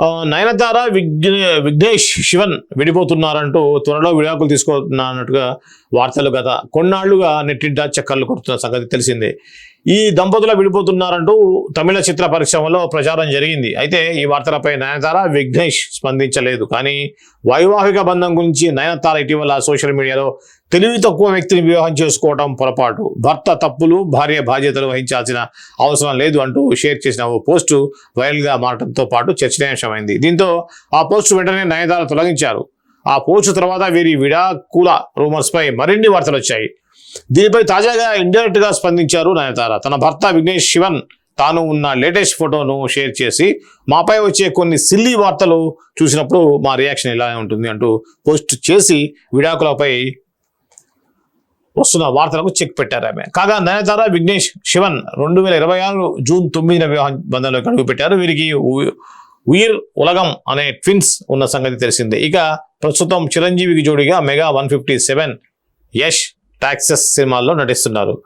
నయనతార విఘ్నే విఘ్నేష్ శివన్ విడిపోతున్నారంటూ త్వరలో విడాకులు తీసుకోనున్నట్టుగా వార్తలు గత కొన్నాళ్ళుగా నెట్టిడ్డా చక్కర్లు కొడుతున్న సంగతి తెలిసిందే. ఈ దంపతులు విడిపోతున్నారంటూ తమిళ చిత్ర పరిశ్రమలో ప్రచారం జరిగింది. అయితే ఈ వార్తలపై నయనతార విఘ్నేష్ స్పందించలేదు. కానీ వైవాహిక బంధం గురించి నయనతార ఇటీవల సోషల్ మీడియాలో తెలివి తక్కువ వ్యక్తిని వివాహం చేసుకోవడం పొరపాటు. భర్త తప్పులు భార్య బాధ్యతలు వహించాల్సిన అవసరం లేదు అంటూ షేర్ చేసిన ఓ పోస్టు వైరల్గా మారడంతో పాటు చర్చనీయాంశమైంది. దీంతో ఆ పోస్టు వెంటనే నయనతార తొలగించారు. ఆ పోస్టు తర్వాత వీరి విడాకుల రూమర్స్పై మరిన్ని వార్తలు వచ్చాయి దీనిపై తాజాగా ఇండైరెక్ట్గా స్పందించారు నయనతార. తన భర్త విఘ్నేష్ శివన్ తాను ఉన్న లేటెస్ట్ ఫోటోను షేర్ చేసి మాపై వచ్చే కొన్ని సిల్లీ వార్తలు చూసినప్పుడు మా రియాక్షన్ ఇలా ఉంటుంది అంటూ పోస్ట్ చేసి విడాకులపై వస్తున్న వార్తలకు చెక్ పెట్టారు ఆమె. కాగా నయనతార విఘ్నేష్ శివన్ రెండు వేల ఇరవై ఆరు జూన్ తొమ్మిదిన వివాహ బంధంలోకి అడుగు పెట్టారు వీరికి ఉయిర్ ఉలగం అనే ట్విన్స్ ఉన్న సంగతి తెలిసిందే. ఇక ప్రస్తుతం చిరంజీవికి జోడిగా mega one fifty seven Yash Toxic సినిమాల్లో నటిస్తున్నారు.